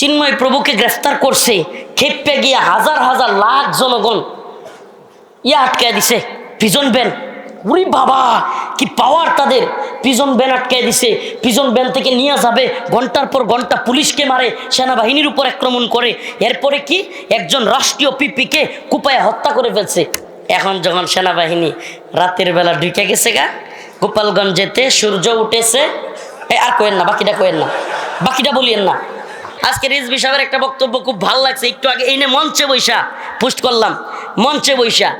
চিন্ময় প্রভুকে গ্রেফতার করছে খেপে গিয়ে হাজার হাজার লাখ জনগণ ইয়া আটকায় দিছে প্রিজন ব্যান। উরি বাবা, কি পাওয়ার তাদের। প্রিজন ব্যান আটকায় দিছে প্রিজন ব্যান থেকে নিয়ে যাবে, ঘণ্টার পর ঘণ্টা পুলিশকে মারে, সেনাবাহিনীর উপর আক্রমণ করে। এরপরে কি? একজন রাষ্ট্রীয় পিপিকে কুপায় হত্যা করে ফেলছে। এখন যখন সেনাবাহিনী রাতের বেলা ঢুকে গেছে গা, গোপালগঞ্জেতে সূর্য উঠেছে। আর কোয়েন না, বাকিটা কোয়েন না, বাকিটা বলিয়েন না। আজকে রিজবি সাহেবের একটা বক্তব্য খুব ভালো লাগছে, একটু আগে এই মঞ্চে বৈশা পোস্ট করলাম, মঞ্চে বৈশা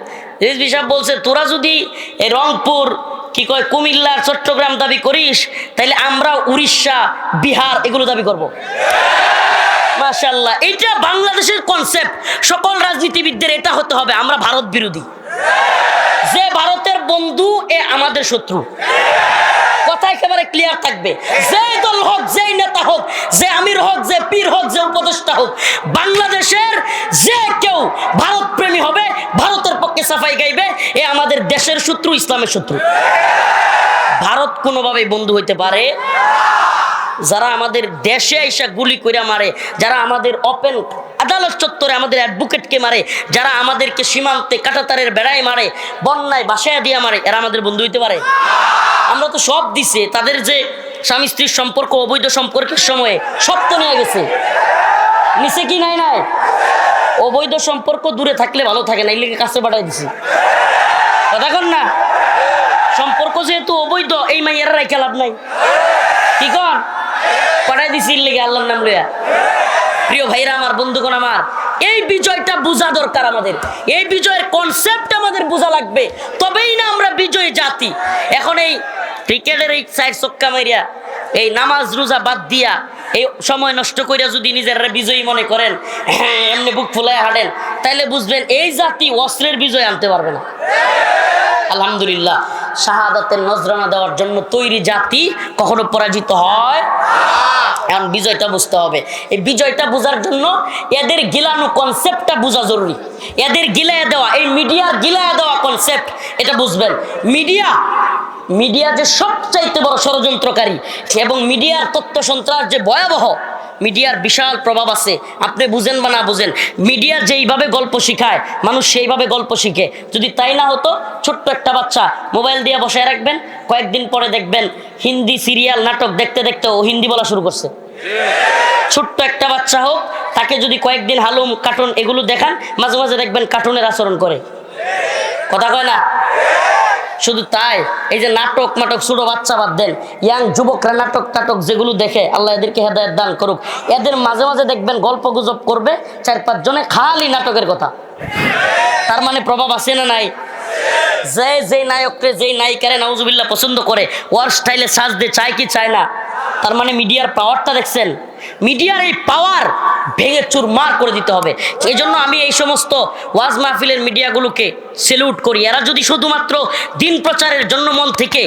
রিজবি সাহেব বলছে, তোরা যদি এই রংপুর, কি কয় কুমিল্লার চট্টগ্রাম দাবি করিস তাহলে আমরা উড়িষ্যা, বিহার এগুলো দাবি করব। মাশাল্লাহ এটা বাংলাদেশের কনসেপ্ট সকল রাজনীতিবিদদের এটা হতে হবে, আমরা ভারত বিরোধী। যে ভারতের বন্ধু, এ আমাদের শত্রু। কথা একেবারে ক্লিয়ার থাকবে। যেই দল হোক, যেই নেতা হোক, যে আমির হোক, যে পীর হোক, যে উপদেষ্টা হোক, বাংলাদেশের যে কেউ ভারত প্রেমী হবে, ভারতের পক্ষে সাফাই গাইবে, এ আমাদের দেশের শত্রু, ইসলামের শত্রু। ভারত কোনোভাবেই বন্ধু হইতে পারে। যারা আমাদের দেশে এসে গুলি করে মারে, যারা আমাদের ওপেন আদালত চত্বরে আমাদের অ্যাডভোকেটকে মারে, যারা আমাদেরকে সীমান্তে কাটাতারের বেড়ায় মারে, বন্যায় বাসায় দিয়ে মারে, এরা আমাদের বন্ধু হইতে পারে। আমরা তো সব দিছে, তাদের যে স্বামী স্ত্রীর সম্পর্ক, অবৈধ সম্পর্কের সময়ে সব তো নিয়ে গেছে। নিচে কি নাই নাই? অবৈধ সম্পর্ক দূরে থাকলে ভালো থাকে না এগুলিকে কাছে পাঠাই দিছি। কন না? সম্পর্ক যেহেতু অবৈধ, এই মাইয়ারা রাইখা লাভ নাই। কি কন? পাঠাই দিছি লেগে আল্লাহর নাম লইয়া। প্রিয় ভাইরা, আমার বন্ধুগণ, আমার, এই বিজয়টা বোঝা দরকার আমাদের। এই বিজয়ের কনসেপ্ট আমাদের বোঝা লাগবে। তবেই না আমরা বিজয়ী জাতি। এখন এই ক্রিকেটের এই সাইড চক্কা মারিয়া এই নামাজ রোজা বাদ দিয়া, এই সময় নষ্ট করিয়া যদি নিজেরা বিজয়ী মনে করেন হ্যাঁ এমনি বুক ফুলায় হাঁটেন, তাইলে বুঝবেন এই জাতি অস্ত্রের বিজয় আনতে পারবে না। আলহামদুলিল্লাহ, শাহাদাতের নজরানা দেওয়ার জন্য তৈরি জাতি কখনো পরাজিত হয় এখন বিজয়টা বুঝতে হবে। এই বিজয়টা বোঝার জন্য এদের গিলানো কনসেপ্টটা বোঝা জরুরি। এদের গিলায় দেওয়া, এই মিডিয়া গিলায় দেওয়া কনসেপ্ট এটা বুঝবেন। মিডিয়া মিডিয়া যে সবচাইতে বড় ষড়যন্ত্রকারী এবং মিডিয়ার তথ্য সন্ত্রাস যে ভয়াবহ মিডিয়ার বিশাল প্রভাব আছে। আপনি বুঝেন বা না বুঝেন, মিডিয়া যেইভাবে গল্প শিখায়, মানুষ সেইভাবে গল্প শিখে। যদি তাই না হতো, ছোট্ট একটা বাচ্চা মোবাইল দিয়ে বসায় রাখবেন, কয়েকদিন পরে দেখবেন হিন্দি সিরিয়াল নাটক দেখতে দেখতে ও হিন্দি বলা শুরু করছে। ছোট্ট একটা বাচ্চা হোক, তাকে যদি কয়েকদিন হালুম, কার্টুন এগুলো দেখান, মাঝে মাঝে দেখবেন কার্টুনের আচরণ করে। কথা কয় না? শুধু তাই, এই যে নাটক মাটক ছোট বাচ্চা বাদ দেন, ইয়াং যুবকরা নাটক টাটক যেগুলো দেখে, আল্লাহ এদেরকে হেদায়ত দান করুক। এদের মাঝে মাঝে দেখবেন গল্প গুজব করবে চার পাঁচ জনে খালি নাটকের কথা। তার মানে প্রভাব আছে না নাই? যে যে নায়ককে যেই নায়িকারে নাউজুবিল্লাহ পছন্দ করে ওয়ার স্টাইলে সাজ দে চায় কি চায় না? তার মানে মিডিয়ার পাওয়ারটা দেখছেন? মিডিয়ার এই পাওয়ার ভেঙে চুরমার করে দিতে হবে। এই জন্য আমি এই সমস্ত ওয়াজ মাহফিলের মিডিয়াগুলোকে সেলুট করি। এরা যদি শুধুমাত্র দিন প্রচারের জন্য মন থেকে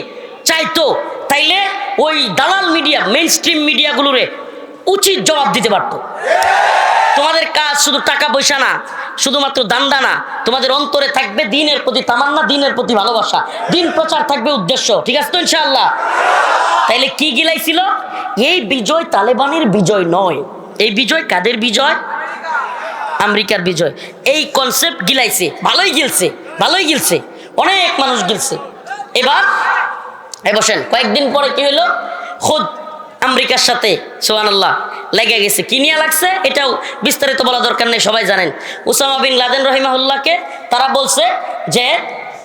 চাইতো, তাইলে ওই দালাল মিডিয়া মেইন স্ট্রিম মিডিয়াগুলোরে উচিত জবাব দিতে পারতো। তোমাদের কাজ শুধু টাকা পয়সা না, শুধুমাত্র দান্দা না, তোমাদের অন্তরে থাকবে দিনের প্রতি তামান্না, দিনের প্রতি ভালোবাসা। দিন প্রচার থাকবে উদ্দেশ্য, ঠিক আছে তো ইনশাআল্লাহ? তাইলে কি গিলাইছিল? এই বিজয় তালেবানের বিজয় নয়। এই বিজয় কাদের বিজয়? আমেরিকার বিজয়। এই কনসেপ্ট গিলাইছে। ভালোই গিলছে ভালোই গিলছে। অনেক মানুষ গিলছে। এবার এ বসেন, কয়েকদিন পরে কি হলো খুদ আমেরিকার সাথে সোহানাল্লাহ লেগে গেছে। কি নিয়ে লাগছে? এটাও বিস্তারিত বলা দরকার নেই, সবাই জানেন। উসামা বিন লাদেন রহিমাহুল্লাহকে তারা বলছে যে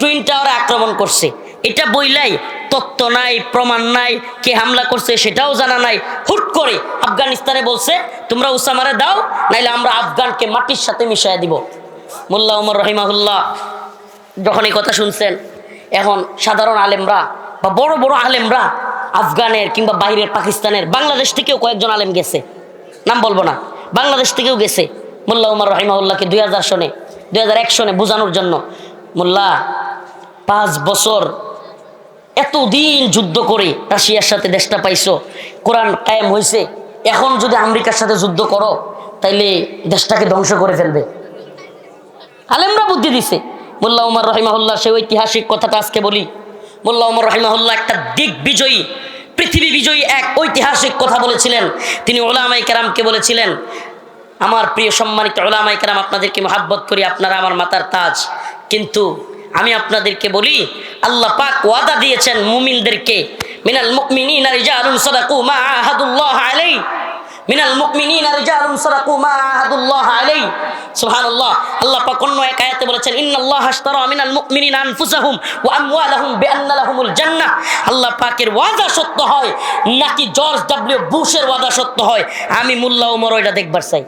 টুইন টাওয়ারে আক্রমণ করছে। এটা বইলাই তত্ত্ব নাই, প্রমাণ নাই, কে হামলা করছে সেটাও জানা নাই। হুট করে আফগানিস্তানে বলছে, তোমরা উসামারে দাও, নাইলে আমরা আফগানকে মাটির সাথে মিশাইয়া দিব। মোল্লা উমর রহিমাহুল্লাহ যখন এই কথা শুনছেন, এখন সাধারণ আলেমরা বা বড় বড় আলেমরা আফগানের কিংবা বাইরের পাকিস্তানের, বাংলাদেশ থেকেও কয়েকজন আলেম গেছে। নাম বলব না। বাংলাদেশ থেকেও গেছে মোল্লা উমর রহিমাউল্লাহকে দুই হাজার সনে, দুই হাজার এক সনে বোঝানোর জন্য। মোল্লা, পাঁচ বছর এতদিন যুদ্ধ করে রাশিয়ার সাথে দেশটা পাইছো, কোরআন কায়েম হয়েছে এখন যদি আমেরিকার সাথে যুদ্ধ করো, তাইলে দেশটাকে ধ্বংস করে ফেলবে। আলেমরা বুদ্ধি দিছে। মোল্লা উমর রহিমাহুল্লাহ, সেই ঐতিহাসিক কথাটা আজকে বলি। মোল্লা উমর রহিমাহুল্লাহ একটা দিক বিজয়ী, পৃথিবী বিজয়ী এক ঐতিহাসিক কথা বলেছিলেন। তিনি ওলামাই কেরামকে বলেছিলেন, আমার প্রিয় সম্মানিত ওলামাই কেরাম, আপনাদেরকে মহাব্বত করি, আপনারা আমার মাতার তাজ। কিন্তু আমি আপনাদেরকে বলি, আল্লাহ পাক ওয়াদা দিয়েছেন মুমিনদেরকে, মিনাল মুমিনিনা রিজালুন সাদাকু মা আহাদুল্লাহ আলাইহি, মিনাল মুমিনিনা রিজালুন সাদাকু মা আহাদুল্লাহ আলাইহি। সুবহানাল্লাহ। আল্লাহ পাক অন্য এক আয়াতে বলেছেন, ইন্নাল্লাহা আশতারা মিনাল মুমিনিনা আনফুসাহুম ওয়া আমওয়ালাহুম বিআন্না লাহুমুল জান্নাহ। আল্লাহ পাকের ওয়াদা সত্য হয়, নাকি জর্জ ডব্লিউ বুশের ওয়াদা সত্য হয়? আমি মোল্লা ওমর, ওইটা দেখবার চাই।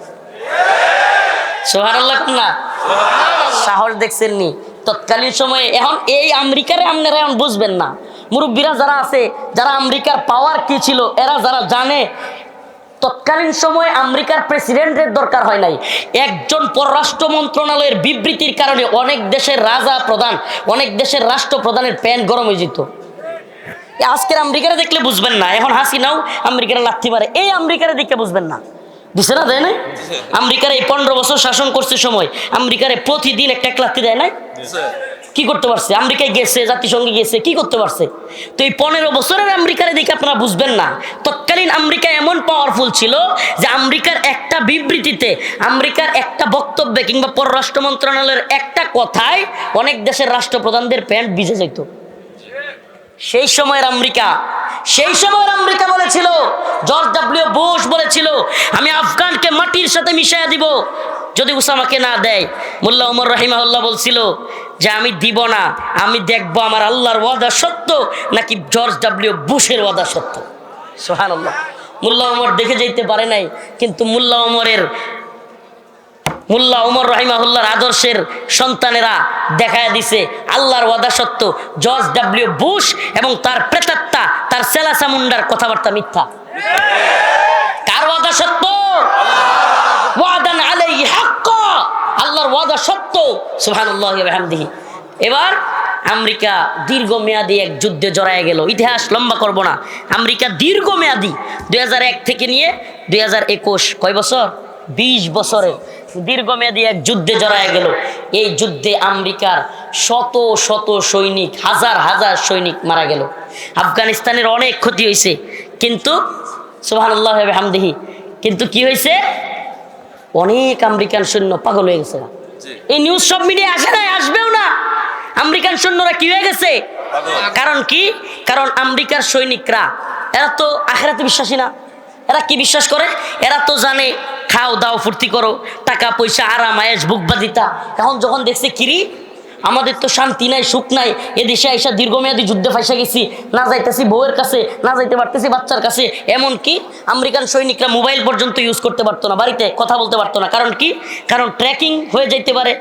সুবহানাল্লাহ না সাহস দেখছেন নি তৎকালীন সময়ে, এখন এই আমেরিকারে আপনারা এখন বুঝবেন না। মুরব্বীরা যারা আছে, যারা আমেরিকার পাওয়ার কি ছিল, এরা যারা জানে, তৎকালীন সময়ে আমেরিকার প্রেসিডেন্টের দরকার হয় নাই। একজন পররাষ্ট্র মন্ত্রণালয়ের বিবৃতির কারণে অনেক দেশের রাজা প্রধান, অনেক দেশের রাষ্ট্রপ্রধানের প্যান্ট গরম হয়ে যেত। আজকের আমেরিকারে দেখলে বুঝবেন না, এখন হাসি নাও আমেরিকারে লাথি মারে, এই আমেরিকারে দেখে বুঝবেন না। দিছে না দেয় না আমেরিকার এই পনেরো বছর শাসন করছে সময় আমেরিকারে প্রতিদিন একটা এক দেয় না কি করতে পারছে? আমেরিকায় গেছে জাতিসংঘে গেছে কি করতে পারছে? তো এই পনেরো বছরের আমেরিকারে দেখে আপনারা বুঝবেন না। তৎকালীন আমেরিকা এমন পাওয়ারফুল ছিল যে আমেরিকার একটা বিবৃতিতে আমেরিকার একটা বক্তব্যে কিংবা পররাষ্ট্র মন্ত্রণালয়ের একটা কথায় অনেক দেশের রাষ্ট্রপ্রধানদের প্যান্ট ভিজে যেত সেই সময়ের আমেরিকা সেই সময়ের আমেরিকা বলেছিল জর্জ ডাব্লিউ বুশ বলেছিল আমি আফগানকে মাটির সাথে মিশাইয়া দিব। যদি উসামাকে না দেয়, মোল্লা উমর রহিমাউল্লাহ বলছিল যে, আমি দিব না, আমি দেখব আমার আল্লাহর ওয়াদা সত্য নাকি জর্জ ডাব্লিউ বুশের ওয়াদা সত্য? সোহান আল্লাহ মোল্লা উমর দেখে যেতে পারে নাই, কিন্তু মোল্লা উমরের, মুল্লা উমর রহিমাহুল্লাহর আদর্শের সন্তানেরা দেখায় দিছে, আল্লাহর ওয়াদা সত্য, জর্জ ডাব্লিউ বুশ এবং তার প্রেতাত্মা, তার সেলাসা মুন্ডার কথাবার্তা মিথ্যা। কার ওয়াদা সত্য? ওয়াদান আলাইহি হাক্কা। আল্লাহর ওয়াদা সত্য। সুবহানাল্লাহি এবার আমেরিকা দীর্ঘমেয়াদী এক যুদ্ধে জড়ায় গেল। ইতিহাস লম্বা করব না। আমেরিকা দীর্ঘমেয়াদী দু হাজার এক থেকে নিয়ে দুই কয় বছর? বিশ বছরে দীর্ঘমেয়াদী এক যুদ্ধে জড়ায় গেল। এই যুদ্ধে আমেরিকার শত শত সৈনিক, হাজার হাজার সৈনিক মারা গেল। আফগানিস্তানের অনেক ক্ষতি হয়েছে। কিন্তু সুবহানাল্লাহ হামদিহি কিন্তু কি হয়েছে? অনেক আমেরিকান সৈন্য পাগল হয়ে গেছে এই নিউজ সব মিডিয়া আসে নাই আসবেও না। আমেরিকান সৈন্যরা কি হয়ে গেছে? কারণ কি? কারণ আমেরিকার সৈনিকরা এরা তো আখেরাতে বিশ্বাসী না। এরা কি বিশ্বাস করে? এরা তো জানে খাও দাও ফুর্তি করো টাকা পয়সা আরাম আয়েস বুকবাদিতা এখন যখন দেখছে কিরি আমাদের তো শান্তি নাই সুখ নাই। এদেশে আইসা দীর্ঘমেয়াদী যুদ্ধে ফাইসা গেছি না যাইতেছি বউয়ের কাছে না যাইতে পারতেছি বাচ্চার কাছে। এমন কি আমেরিকান সৈনিকরা মোবাইল পর্যন্ত ইউজ করতে পারতো না বাড়িতে কথা বলতে পারতো না। কারণ কি? কারণ ট্র্যাকিং হয়ে যাইতে পারে।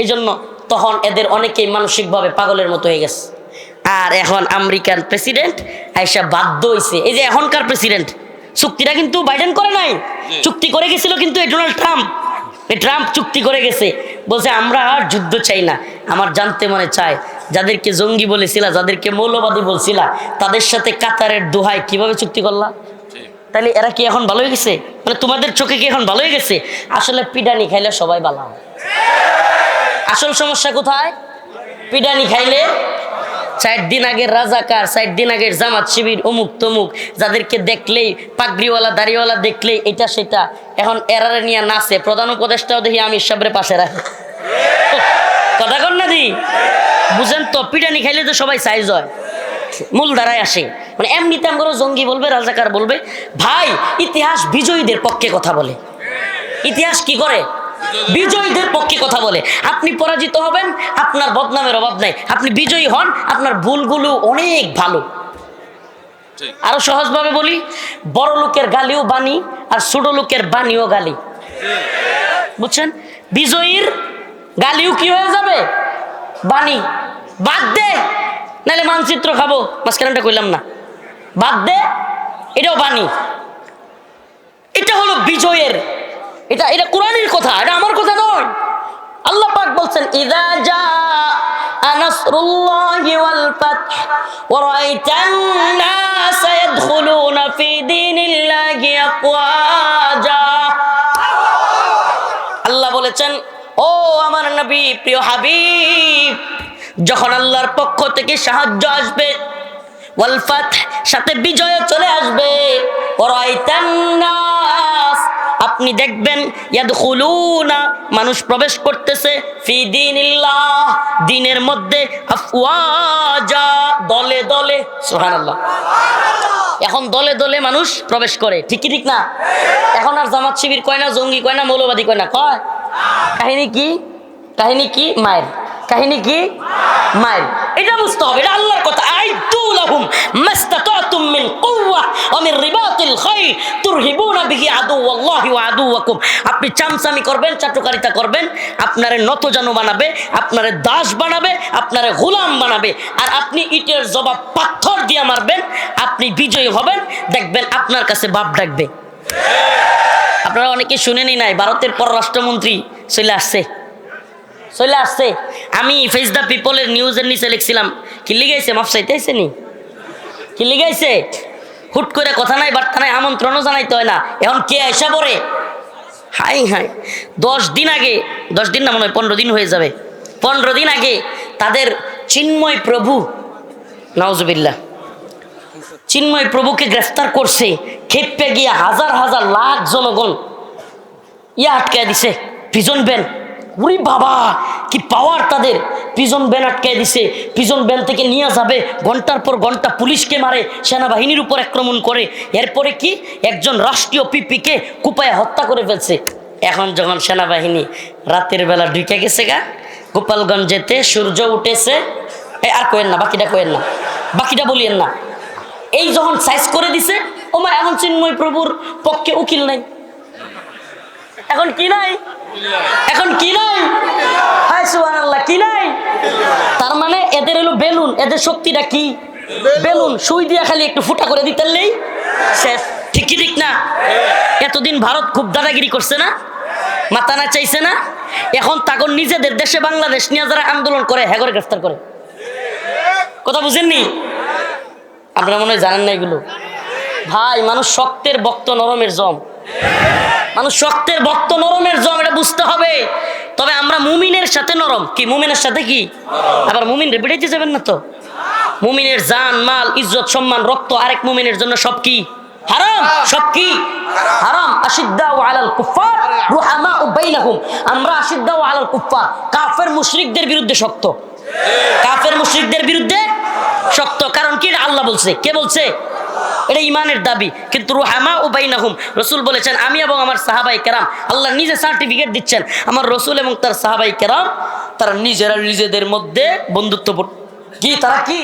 এই জন্য তখন এদের অনেকেই মানসিকভাবে পাগলের মতো হয়ে গেছে। আর এখন আমেরিকান প্রেসিডেন্ট আইসা বাধ্য হয়েছে এই যে এখনকার প্রেসিডেন্ট চুক্তিটা কিন্তু বাইডেন করে নাই। চুক্তি করে গেছিল কিন্তু এই ডোনাল্ড ট্রাম্প এই ট্রাম্প চুক্তি করে গেছে। বলছে আমরা আর যুদ্ধ চাই না। আমার জানতে মনে চায় যাদেরকে জঙ্গি বলেছিলা যাদেরকে মৌলবাদী বলছিলা তাদের সাথে কাতারের দোহাই কীভাবে চুক্তি করলা? তাহলে এরা কি এখন ভালো হয়ে গেছে? মানে তোমাদের চোখে কি এখন ভালো হয়ে গেছে? আসলে পিডানি খাইলে সবাই ভালো। হয় আসল সমস্যা কোথায়? পিডানি খাইলে চার দিন আগের রাজাকার, চার দিন আগের জামাত শিবির, অমুক তমুক, যাদেরকে দেখলেই পাগড়িওয়ালা, দাড়িওয়ালা দেখলেই এটা সেটা। এখন এরারে নিয়ে নাচে। প্রধান উপদেষ্টাও দেখি আমি সাবরে পাশে রাখে। কথা কর না দি? বুঝেন তো, পিটানি খাইলে তো সবাই সাইজ হয়। মূল ধারায় আসে। মানে এমনিতে আমরা জঙ্গি বলবে, রাজাকার বলবে, ভাই, ইতিহাস বিজয়ীদের পক্ষে কথা বলে। ইতিহাস কি করে? বিজয়ীদের পক্ষে কথা বলে। আপনি পরাজিত হবেন আপনার বদনামের অভাব নাই। আপনি বিজয়ী হন আপনার ভুলগুলো অনেক ভালো। আরও সহজভাবে বলি বড় লোকের গালিও বাণী আর ছোট লোকের বাণীও গালি। বুঝছেন? বিজয়ীর গালিও কি হয়ে যাবে? বাণী। বাদ দে নাহলে মানচিত্র খাব। মাঝখানটা কইলাম না। বাদ দে এটাও বাণী। এটা হলো বিজয়ের এটা এটা কোরআনের কথা, এটা আমার কথা নয়। আল্লাহ পাক বলছেন, ইদা জা নাসরুল্লাহি ওয়াল ফাতহ, ওয়া রাআইতান নাস ইয়াদখুলুনা ফি দীনিল্লাহি আফওয়াজা। আল্লাহ বলেছেন, ও আমার নবী, প্রিয় হাবিব, যখন আল্লাহর পক্ষ থেকে সাহায্য আসবে, ওয়াল ফাতহ, সাথে বিজয় চলে আসবে ওরাইতান নাস আপনি দেখবেন মানুষ প্রবেশ করতেছে দিনের মধ্যে আফওয়াজা, দলে দলে, সুবহানাল্লাহ। এখন দলে দলে মানুষ প্রবেশ করে ঠিকই ঠিক না? এখন আর জামাত শিবির কয় না, জঙ্গি কয় না, মৌলবাদী কয় না, কয়? কাহিনী কি? কাহিনী কি? মায়ের। কাহিনী কি? মায়ের এটা বুঝতে হবে, এটা আল্লাহর কথা। আইদু লাহুম মাস্তাতাতুম মিন কুওয়া ওয়া মিন রিবাতিল খাইল তুরহিবুনা বিহি আদুওয়াল্লাহি ওয়া আদুওয়াকুম। আপনি চামচামি করবেন, চাটুকারিতা করবেন, আপনারে নতজানু বানাবে, আপনারে দাস বানাবে, আপনারে গোলাম বানাবে। আর আপনি ইটের জবাব পাথর দিয়ে মারবেন, আপনি বিজয়ী হবেন, দেখবেন আপনার কাছে বাপ ডাকবে। আপনারা অনেকে শুনেনি নাই, ভারতের পররাষ্ট্রমন্ত্রী চলে আসছে। চলে আসছে। আমি ফেস দ্য পিপলের নিউজের নিচে লিখছিলাম। কি লিগাইছে? মাফ চাইতেছে নি? কি লিগাইছে? হুট করে কথা নাই, বার্তা নাই, আমন্ত্রণও জানাইতে হয় না। এখন কে আইসা পড়ে? Hi hi. দশ দিন আগে, দশ দিন না মনে হয়, পনেরো দিন হয়ে যাবে। পনেরো দিন আগে তাদের চিন্ময় প্রভু নওজবিল্লা চিন্ময় প্রভুকে গ্রেফতার করছে। খেপে গিয়ে হাজার হাজার লাখ জনগণ, ইয়া আটকায় দিছে। প্রিজন ব্যান উরি বাবা, কি পাওয়ার তাদের। প্রিজন ব্যান আটকায় দিছে। প্রিজন ব্যান থেকে নিয়ে যাবে। ঘণ্টার পর ঘণ্টা পুলিশকে মারে, সেনাবাহিনীর উপর আক্রমণ করে। এরপরে কি? একজন রাষ্ট্রীয় পিপিকে কুপায় হত্যা করে ফেলছে। এখন যখন সেনাবাহিনী রাতের বেলা ঢুকে গেছে গা গোপালগঞ্জেতে সূর্য উঠেছে। এ, আর কোয়েন না, বাকিটা কোয়েন না। বাকিটা বলিয়েন না। এই যখন সাইজ করে দিছে, ওমা এখন চিন্ময় প্রভুর পক্ষে উকিল নাই। এখন কি নাই? এখন কি নাই? হাই সুবহানাল্লাহ, কি নাই? তার মানে এদের হলো বেলুন। এদের শক্তিটা কি? বেলুন। সুই দিয়া খালি একটু ফুটা করে দিতেলেই শেষ। ঠিক কি ঠিক না? এতদিন ভারত খুব দাদাগিরি করছে না? মাথা না চাইছে না? এখন তখন নিজেদের দেশে বাংলাদেশ নিয়ে যারা আন্দোলন করে হ্যাঁ করে গ্রেফতার করে। কথা বুঝেননি? আপনারা মনে হয় জানেন না এগুলো? ভাই, মানুষ শক্তের বক্ত, নরমের জম। মানুষ শক্তের বক্ত নরমের জম এটা বুঝতে হবে। তবে আমরা মুমিনের সাথে নরম। কি মুমিনের সাথে কি? আবার মুমিন রেপিটাইতে যাবেন না তো? মুমিনের জান মাল ইজ্জত সম্মান রক্ত আরেক মুমিনের জন্য সব কি? হারাম। সব কি? হারাম। আশিদ্দাউ আলাল কুফার রুহামাউ বাইনাহুম। আমরা আশিদ্দাউ আলাল কুফার কাফের মুশরিকদের বিরুদ্ধে শক্ত। কাফের মুশরিকদের বিরুদ্ধে শক্ত। কারণ কি? আল্লাহ বলছে। কে বলছে? এটা ইমানের দাবি। কিন্তু রুহামা ও বাইনাহুম, রসুল বলেছেন, আমি এবং আমার সাহাবাই কেরাম, আল্লাহ নিজে সার্টিফিকেট দিচ্ছেন। আমার রসুল এবং তার সাহাবাই কেরাম, তারা নিজেরা নিজেদের মধ্যে বন্ধুত্ব কি, তারা কি?